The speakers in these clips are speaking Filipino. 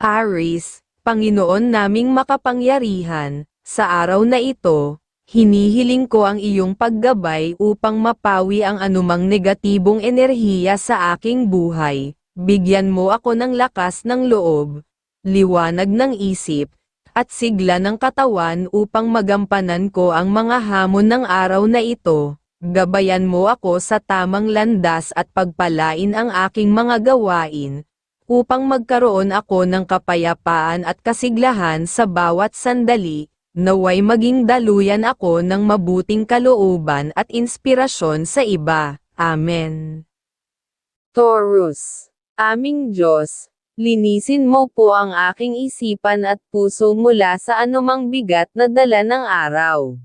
Aris, Panginoon naming makapangyarihan, sa araw na ito, hinihiling ko ang iyong paggabay upang mapawi ang anumang negatibong enerhiya sa aking buhay. Bigyan mo ako ng lakas ng loob, liwanag ng isip, at sigla ng katawan upang magampanan ko ang mga hamon ng araw na ito. Gabayan mo ako sa tamang landas at pagpalain ang aking mga gawain, upang magkaroon ako ng kapayapaan at kasiglahan sa bawat sandali, naway maging daluyan ako ng mabuting kalooban at inspirasyon sa iba. Amen. Taurus, aming Diyos, linisin mo po ang aking isipan at puso mula sa anumang bigat na dala ng araw.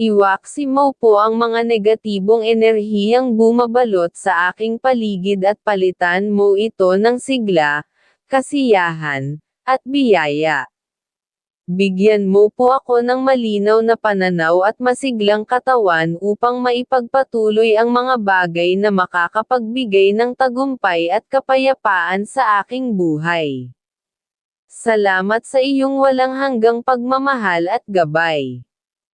Iwaksi mo po ang mga negatibong enerhiyang bumabalot sa aking paligid at palitan mo ito ng sigla, kasiyahan, at biyaya. Bigyan mo po ako ng malinaw na pananaw at masiglang katawan upang maipagpatuloy ang mga bagay na makakapagbigay ng tagumpay at kapayapaan sa aking buhay. Salamat sa iyong walang hanggang pagmamahal at gabay.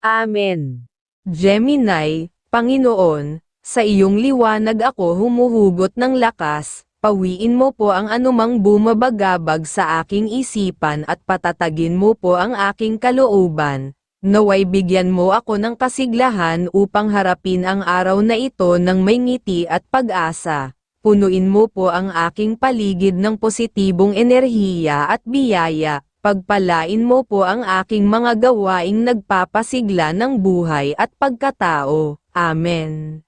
Amen. Gemini, Panginoon, sa iyong liwanag ako humuhugot ng lakas, pawiin mo po ang anumang bumabagabag sa aking isipan at patatagin mo po ang aking kalooban. Naway bigyan mo ako ng kasiglahan upang harapin ang araw na ito ng may ngiti at pag-asa. Punuin mo po ang aking paligid ng positibong enerhiya at biyaya, pagpalain mo po ang aking mga gawaing nagpapasigla ng buhay at pagkatao. Amen.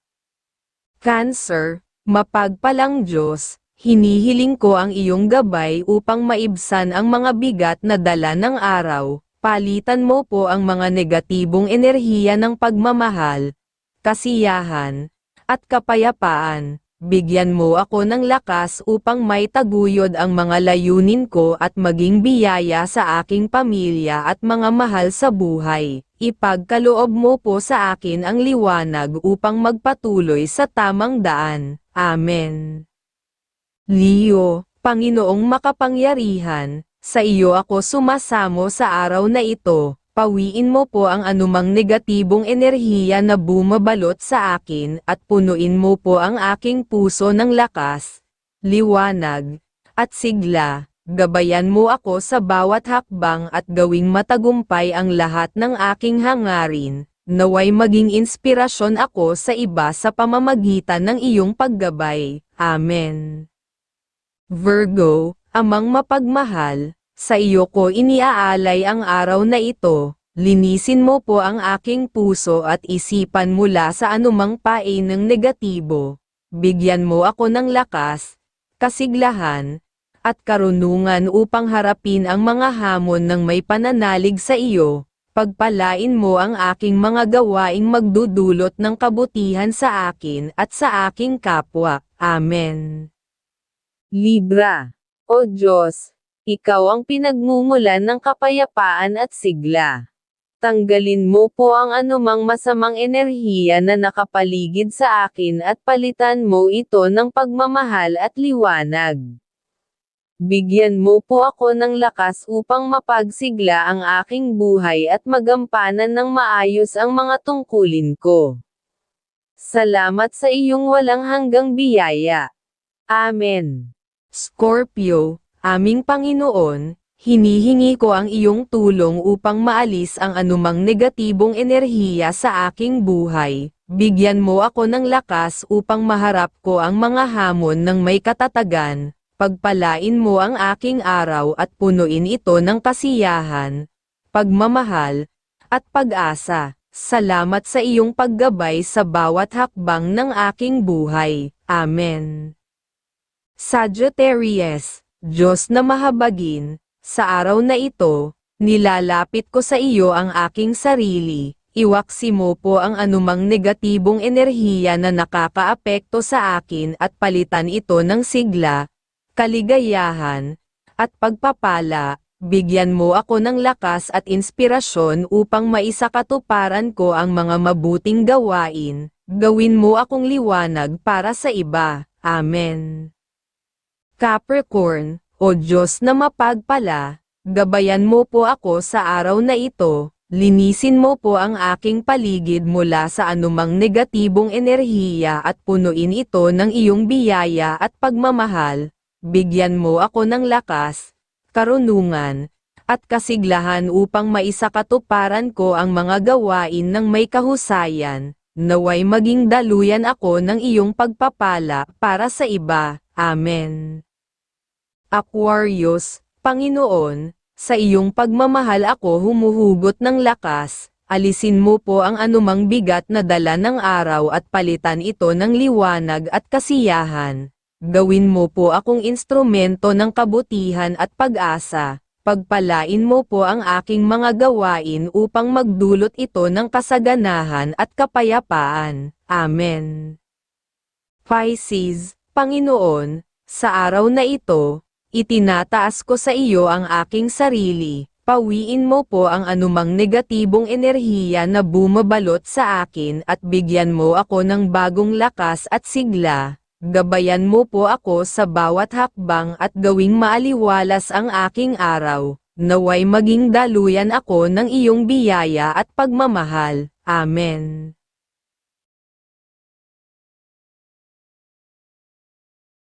Cancer, mapagpalang Diyos, hinihiling ko ang iyong gabay upang maibsan ang mga bigat na dala ng araw, palitan mo po ang mga negatibong enerhiya ng pagmamahal, kasiyahan, at kapayapaan. Bigyan mo ako ng lakas upang may taguyod ang mga layunin ko at maging biyaya sa aking pamilya at mga mahal sa buhay. Ipagkaloob mo po sa akin ang liwanag upang magpatuloy sa tamang daan. Amen. Leo, Panginoong makapangyarihan, sa iyo ako sumasamo sa araw na ito, pawiin mo po ang anumang negatibong enerhiya na bumabalot sa akin at punuin mo po ang aking puso ng lakas, liwanag, at sigla. Gabayan mo ako sa bawat hakbang at gawing matagumpay ang lahat ng aking hangarin, naway maging inspirasyon ako sa iba sa pamamagitan ng iyong paggabay. Amen. Virgo, amang mapagmahal, sa iyo ko iniaalay ang araw na ito, linisin mo po ang aking puso at isipan mula sa anumang pain ng negatibo. Bigyan mo ako ng lakas, kasiglahan, at karunungan upang harapin ang mga hamon ng may pananalig sa iyo. Pagpalain mo ang aking mga gawaing magdudulot ng kabutihan sa akin at sa aking kapwa. Amen. Libra. O Diyos, ikaw ang pinagmumulan ng kapayapaan at sigla. Tanggalin mo po ang anumang masamang enerhiya na nakapaligid sa akin at palitan mo ito ng pagmamahal at liwanag. Bigyan mo po ako ng lakas upang mapagsigla ang aking buhay at magampanan ng maayos ang mga tungkulin ko. Salamat sa iyong walang hanggang biyaya. Amen. Scorpio, Aming Panginoon, hinihingi ko ang iyong tulong upang maalis ang anumang negatibong enerhiya sa aking buhay. Bigyan mo ako ng lakas upang maharap ko ang mga hamon ng may katatagan. Pagpalain mo ang aking araw at punuin ito ng kasiyahan, pagmamahal, at pag-asa. Salamat sa iyong paggabay sa bawat hakbang ng aking buhay. Amen. Sagittarius Diyos na mahabagin, sa araw na ito, nilalapit ko sa iyo ang aking sarili, iwaksi mo po ang anumang negatibong enerhiya na nakakaapekto sa akin at palitan ito ng sigla, kaligayahan, at pagpapala, bigyan mo ako ng lakas at inspirasyon upang maisakatuparan ko ang mga mabuting gawain, gawin mo akong liwanag para sa iba. Amen. Capricorn, O Diyos na mapagpala, gabayan mo po ako sa araw na ito, linisin mo po ang aking paligid mula sa anumang negatibong enerhiya at punuin ito ng iyong biyaya at pagmamahal, bigyan mo ako ng lakas, karunungan, at kasiglahan upang maisakatuparan ko ang mga gawain ng may kahusayan, naway maging daluyan ako ng iyong pagpapala para sa iba. Amen. Aquarius, Panginoon, sa iyong pagmamahal ako humuhugot ng lakas, alisin mo po ang anumang bigat na dala ng araw at palitan ito ng liwanag at kasiyahan. Gawin mo po akong instrumento ng kabutihan at pag-asa. Pagpalain mo po ang aking mga gawain upang magdulot ito ng kasaganahan at kapayapaan. Amen. Pisces, Panginoon, sa araw na ito, itinataas ko sa iyo ang aking sarili. Pawiin mo po ang anumang negatibong enerhiya na bumabalot sa akin at bigyan mo ako ng bagong lakas at sigla. Gabayan mo po ako sa bawat hakbang at gawing maaliwalas ang aking araw. Naway maging daluyan ako ng iyong biyaya at pagmamahal. Amen.